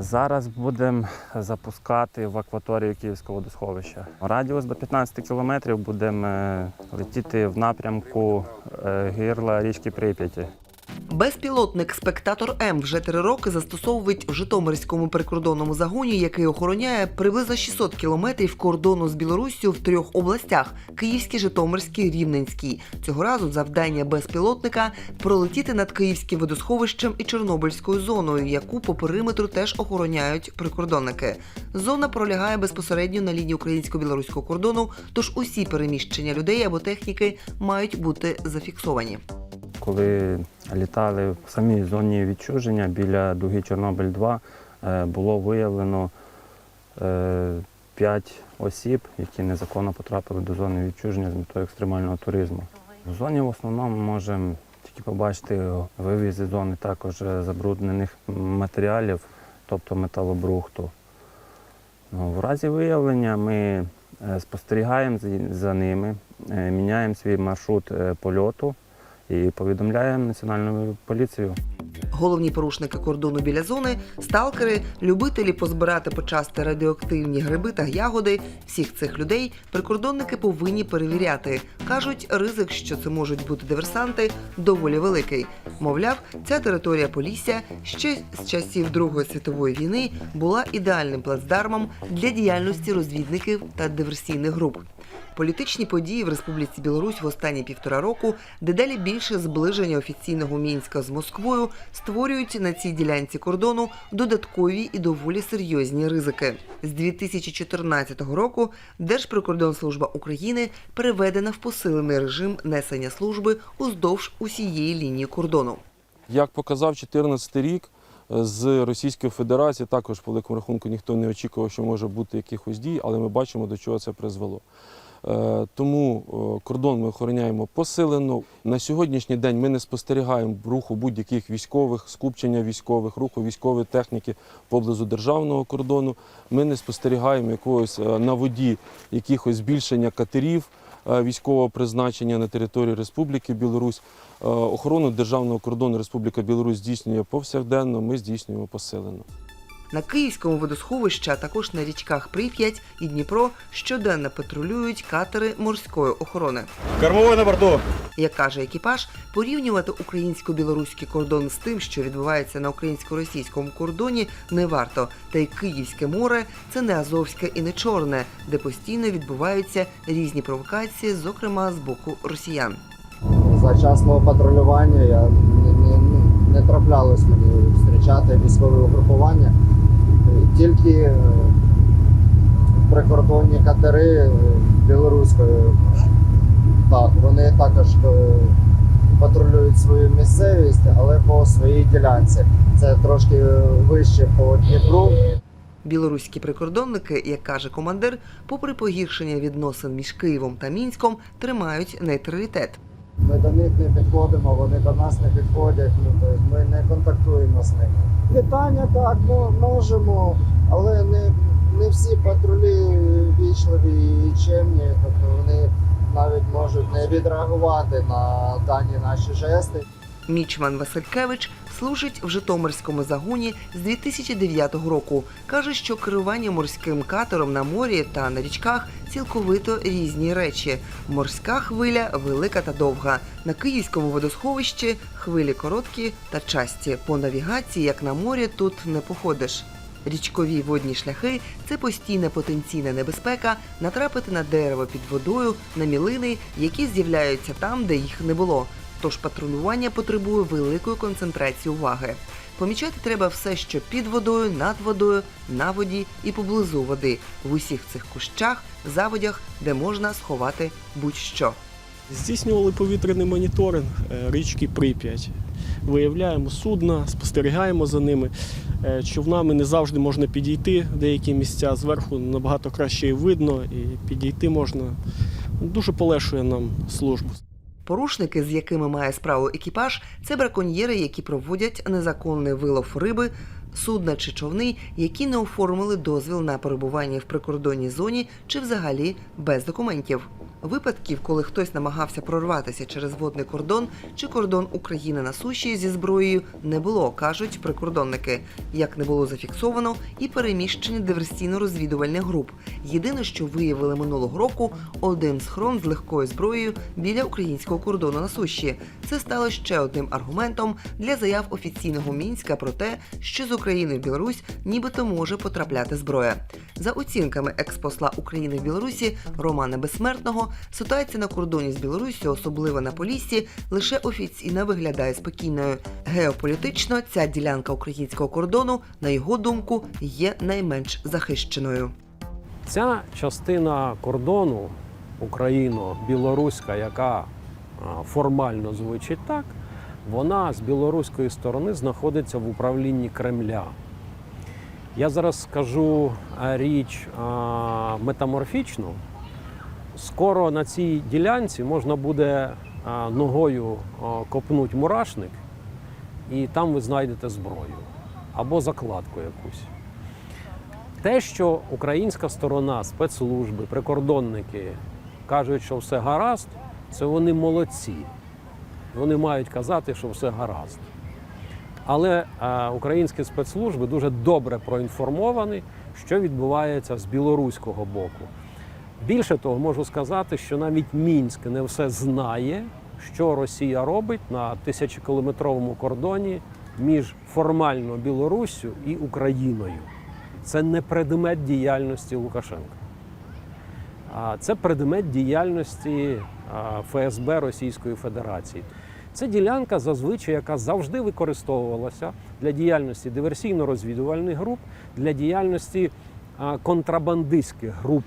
Зараз будемо запускати в акваторію Київського водосховища. Радіус до 15 кілометрів будемо е, летіти в напрямку е, гирла річки Прип'яті. Безпілотник спектатор М вже три роки застосовують в Житомирському прикордонному загоні, який охороняє приблизно 600 кілометрів кордону з Білоруссю в трьох областях: Київський, Житомирський, Рівненський. Цього разу завдання безпілотника пролетіти над Київським водосховищем і Чорнобильською зоною, яку по периметру теж охороняють прикордонники. Зона пролягає безпосередньо на лінії українсько-білоруського кордону, тож усі переміщення людей або техніки мають бути зафіксовані. Коли літали в самій зоні відчуження біля дуги Чорнобиль-2, е, було виявлено 5 осіб, які незаконно потрапили до зони відчуження з метою екстремального туризму. В зоні в основному можемо тільки побачити вивіз із зони також е, забруднених матеріалів, тобто металобрухту. Ну, в разі виявлення ми е, спостерігаємо за- ними, е, міняємо свій маршрут е, польоту і повідомляємо національну поліцію. Головні порушники кордону біля зони сталкери, любителі позбирати почасти радіоактивні гриби та ягоди. Всіх цих людей прикордонники повинні перевіряти. кажуть, ризик, що це можуть бути диверсанти, доволі великий. Мовляв, ця територія Полісся ще з часів Другої світової війни була ідеальним плацдармом для діяльності розвідників та диверсійних груп. Політичні події в Республіці Білорусь в останні півтора року дедалі більше зближення офіційного мінська з Москвою створюють на цій ділянці кордону додаткові і доволі серйозні ризики. З 2014 року Держприкордонслужба України переведена в посилений режим несення служби уздовж усієї лінії кордону. Як показав 2014 рік, е, з Російської Федерації також по великому рахунку ніхто не очікував, що може бути якихось дій, але ми бачимо, до чого це призвело. Е, Тому е, кордон ми охороняємо посилено. На сьогоднішній день ми не спостерігаємо руху будь-яких військових, скупчення військових, руху військової техніки поблизу державного кордону. Ми не спостерігаємо якогось е, на воді якихось збільшення катерів військового призначення на території Республіки Білорусь. Охорону державного кордону Республіка Білорусь здійснює повсякденно, ми здійснюємо посилено. На Київському водосховищі, а також на річках Прип'ять і Дніпро щоденно патрулюють катери морської охорони. Кормовой на борту. Як каже екіпаж, порівнювати українсько-білоруський кордон з тим, що відбувається на українсько-російському кордоні, не варто. Та й Київське море це не Азовське і не Чорне, де постійно відбуваються різні провокації, зокрема з боку росіян. За час мого патрулювання я не, не, не траплялось мені зустрічати військові угрупування. Тільки е, прикордонні катери е, білоруської. Так, вони також е, патрулюють свою місцевість, але по своїй ділянці. Це трошки вище по Дніпру. Білоруські прикордонники, як каже командир, попри погіршення відносин між Києвом та Мінськом, тримають нейтралітет. Ми до них не підходимо, вони до нас не підходять. Ну, ми не контактуємо з ними. Питання так ну, можемо, але не, не всі патрулі вічливі і чемні. Тобто вони навіть можуть не відреагувати на дані наші жести. Мічман Василькевич служить в Житомирському загоні з 2009 року. каже, що керування морським катером на морі та на річках цілковито різні речі. Морська хвиля велика та довга. На київському водосховищі хвилі короткі та часті. По навігації, як на морі, тут не походиш. Річкові водні шляхи це постійна потенційна небезпека натрапити на дерево під водою, на мілини, які з'являються там, де їх не було. Тож патрулювання потребує великої концентрації уваги. Помічати треба все, що під водою, над водою, на воді і поблизу води, в усіх цих кущах, заводях, де можна сховати будь-що. Здійснювали повітряний моніторинг е, річки Прип'ять. Виявляємо судна, спостерігаємо за ними. Е, Човнами не завжди можна підійти в деякі місця. Зверху набагато краще і видно, і підійти можна. Дуже полегшує нам службу. Порушники, з якими має справу екіпаж, це браконьєри, які проводять незаконний вилов риби, судна чи човни, які не оформили дозвіл на перебування в прикордонній зоні чи взагалі без документів. Випадків, коли хтось намагався прорватися через водний кордон чи кордон України на суші зі зброєю, не було, кажуть прикордонники. Як не було зафіксовано і переміщення диверсійно-розвідувальних груп. Єдине, що виявили минулого року, один схрон з легкою зброєю біля українського кордону на суші. Це стало ще одним аргументом для заяв офіційного мінська про те, що з України в Білорусь нібито може потрапляти зброя. За оцінками експосла України в Білорусі Романа Безсмертного, ситуація на кордоні з Білоруссю, особливо на Поліссі, лише офіційно виглядає спокійною. Геополітично ця ділянка українського кордону, на його думку, є найменш захищеною. Ця частина кордону україно-білоруська, яка формально звучить так, вона з білоруської сторони знаходиться в управлінні Кремля. Я зараз скажу річ метаморфічну. Скоро на цій ділянці можна буде ногою копнути мурашник, і там ви знайдете зброю або закладку якусь. Те, що українська сторона, спецслужби, прикордонники кажуть, що все гаразд, це вони молодці. Вони мають казати, що все гаразд. Але е, українські спецслужби дуже добре проінформовані, що відбувається з білоруського боку. Більше того, можу сказати, що навіть Мінськ не все знає, що Росія робить на тисячокілометровому кордоні між формально Білоруссю і Україною. Це не предмет діяльності Лукашенка. А це предмет діяльності ФСБ Російської Федерації. Це ділянка, зазвичай, яка завжди використовувалася для діяльності диверсійно-розвідувальних груп, для діяльності контрабандистських груп.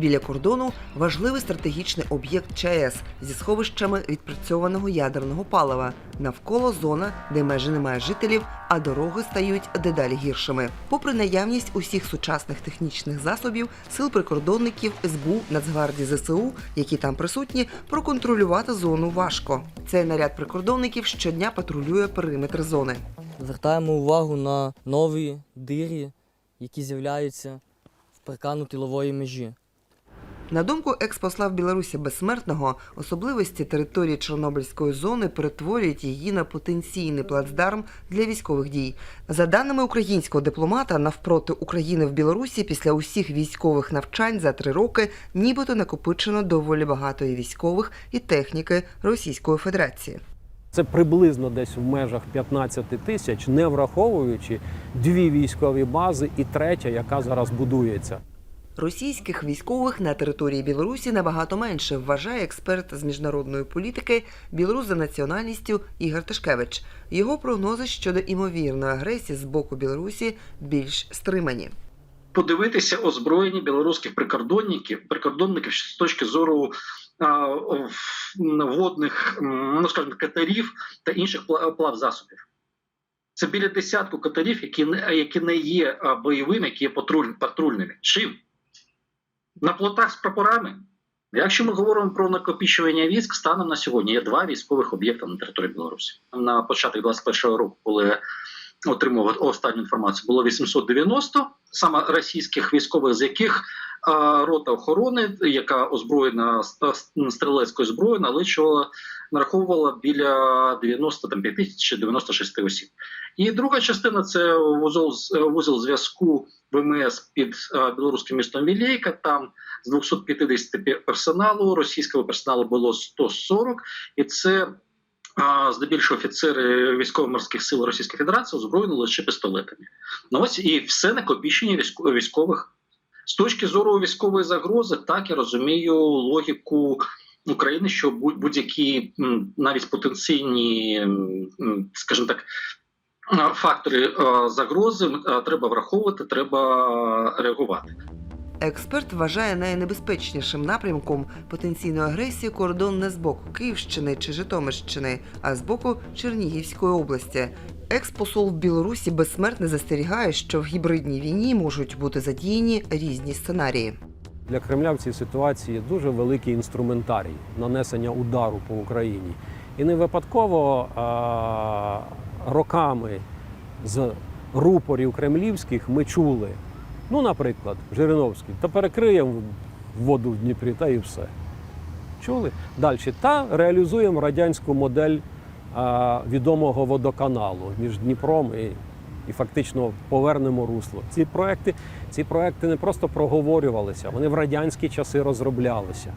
Біля кордону важливий стратегічний об'єкт ЧАЕС зі сховищами відпрацьованого ядерного палива. Навколо зона, де майже немає жителів, а дороги стають дедалі гіршими. Попри наявність усіх сучасних технічних засобів, сил прикордонників СБУ, Нацгвардії ЗСУ, які там присутні, проконтролювати зону важко. Цей наряд прикордонників щодня патрулює периметр зони. Звертаємо увагу на нові дирі, які з'являються в паркану тилової межі. На думку експосла в Білорусі безсмертного, особливості території Чорнобильської зони перетворюють її на потенційний плацдарм для військових дій. За даними українського дипломата, навпроти України в Білорусі після усіх військових навчань за три роки нібито накопичено доволі багато і військових і техніки Російської Федерації. Це приблизно десь в межах 15 тисяч, не враховуючи дві військові бази і третя, яка зараз будується. Російських військових на території Білорусі набагато менше, вважає експерт з міжнародної політики білорус за національністю Ігор Тишкевич. Його прогнози щодо імовірної агресії з боку Білорусі більш стримані. подивитися озброєні білоруських прикордонників, прикордонників з точки зору а, водних, ну скажімо, катерів та інших пла- плавзасобів. Це біля десятку катерів, які не, які не є бойовими, які є патруль, патрульними. Чим? На плотах з прапорами. Якщо ми говоримо про накопічування військ, станом на сьогодні є два військових об'єкти на території Білорусі. На початок 21-го року, коли отримував останню інформацію, було 890 саме російських військових, з яких рота охорони, яка озброєна стрілецькою зброєю, наличувала нараховувала біля 95 тисяч чи 96 осіб. І друга частина це вузол вузол зв'язку ВМС під білоруським містом Вілейка. Там з 250 персоналу російського персоналу було 140, і це здебільшого офіцери військово-морських сил Російської Федерації озброєні лише пістолетами. Ну ось і все накопічення військо- військових. З точки зору військової загрози, так я розумію логіку України, що будь- будь-які навіть потенційні, скажімо так, фактори загрози треба враховувати, треба реагувати. Експерт вважає найнебезпечнішим напрямком потенційної агресії кордон не з боку Київщини чи Житомирщини, а з боку Чернігівської області. Експосол в Білорусі безсмертне застерігає, що в гібридній війні можуть бути задіяні різні сценарії. Для Кремля в цій ситуації дуже великий інструментарій нанесення удару по Україні. І не випадково а, роками з рупорів кремлівських ми чули, ну, наприклад, Жириновський, та перекриємо воду в Дніпрі, та і все. Чули? Далі. Та реалізуємо радянську модель а, відомого водоканалу між Дніпром і, і фактично повернемо русло. Ці проекти, ці проекти не просто проговорювалися, вони в радянські часи розроблялися.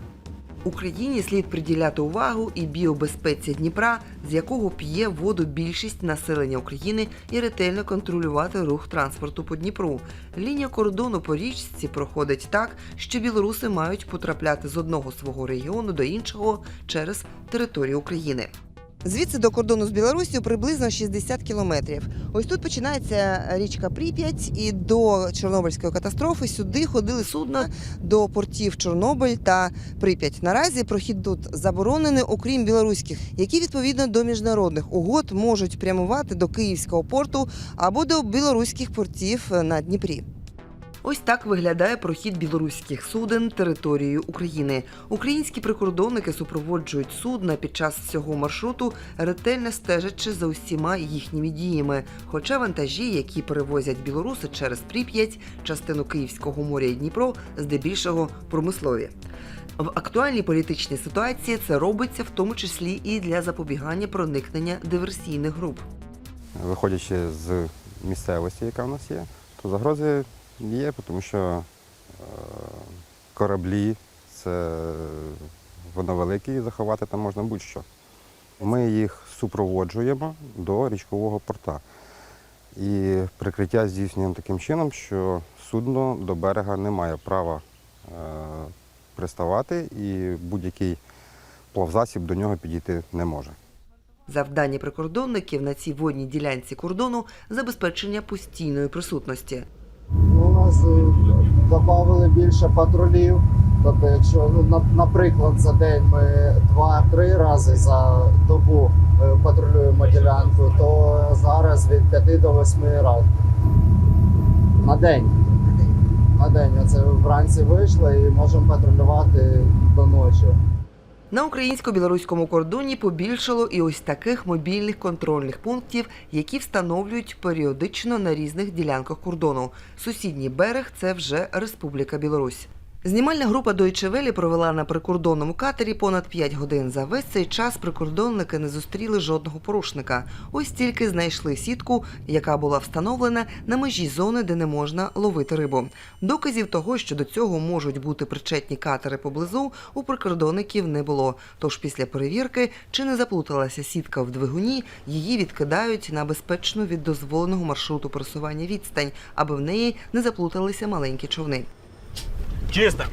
Україні слід приділяти увагу і біобезпеці Дніпра, з якого п'є воду більшість населення України, і ретельно контролювати рух транспорту по Дніпру. Лінія кордону по річці проходить так, що білоруси мають потрапляти з одного свого регіону до іншого через територію України. Звідси до кордону з Білорусією приблизно 60 кілометрів. Ось тут починається річка Прип'ять, і до Чорнобильської катастрофи сюди ходили судна до портів Чорнобиль та Прип'ять. Наразі прохід тут заборонений, окрім білоруських, які відповідно до міжнародних угод можуть прямувати до Київського порту або до білоруських портів на Дніпрі. Ось так виглядає прохід білоруських суден територією України. Українські прикордонники супроводжують судна під час всього маршруту, ретельно стежачи за усіма їхніми діями. Хоча вантажі, які перевозять білоруси через Прип'ять, частину Київського моря і Дніпро, здебільшого промислові. В актуальній політичній ситуації це робиться в тому числі і для запобігання проникнення диверсійних груп. виходячи з місцевості, яка в нас є, то загрози є, тому що е, кораблі це воно велике і заховати там можна будь-що. Ми їх супроводжуємо до річкового порта. І прикриття здійснюємо таким чином, що судно до берега не має права е, приставати і будь-який плавзасіб до нього підійти не може. Завдання прикордонників на цій водній ділянці кордону забезпечення постійної присутності. Нас додали більше патрулів. Тобто, якщо ну, наприклад, за день ми два-три рази за добу е, патрулюємо ділянку, то зараз від 5 до 8 разів. На день. На день. Оце вранці вийшли і можемо патрулювати до ночі. На українсько-білоруському кордоні побільшало і ось таких мобільних контрольних пунктів, які встановлюють періодично на різних ділянках кордону. Сусідній берег це вже Республіка Білорусь. Знімальна група Deutsche Welle провела на прикордонному катері понад 5 годин. За весь цей час прикордонники не зустріли жодного порушника. Ось тільки знайшли сітку, яка була встановлена на межі зони, де не можна ловити рибу. Доказів того, що до цього можуть бути причетні катери поблизу, у прикордонників не було. Тож після перевірки, чи не заплуталася сітка в двигуні, її відкидають на безпечну від дозволеного маршруту просування відстань, аби в неї не заплуталися маленькі човни. Чисто.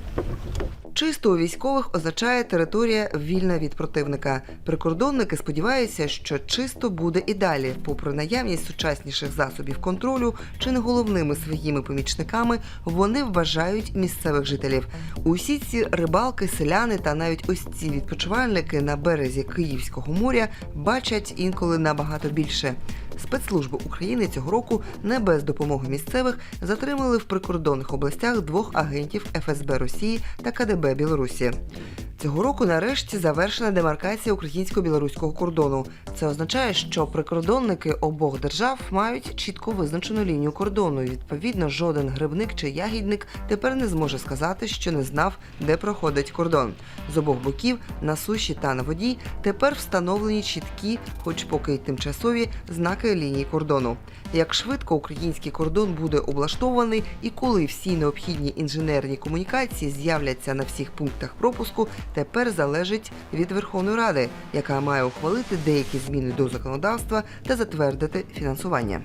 Чисто у військових означає територія вільна від противника. Прикордонники сподіваються, що чисто буде і далі, попри наявність сучасніших засобів контролю, чи не головними своїми помічниками вони вважають місцевих жителів. Усі ці рибалки, селяни та навіть ось ці відпочивальники на березі Київського моря бачать інколи набагато більше. Спецслужби України цього року не без допомоги місцевих затримали в прикордонних областях двох агентів ФСБ Росії та КДБ Білорусі. Цього року нарешті завершена демаркація українсько-білоруського кордону. Це означає, що прикордонники обох держав мають чітко визначену лінію кордону. Відповідно, жоден грибник чи ягідник тепер не зможе сказати, що не знав, де проходить кордон. З обох боків на суші та на воді тепер встановлені чіткі, хоч поки й тимчасові, знаки лінії кордону. Як швидко український кордон буде облаштований і коли всі необхідні інженерні комунікації з'являться на всіх пунктах пропуску, тепер залежить від Верховної Ради, яка має ухвалити деякі зміни до законодавства та затвердити фінансування.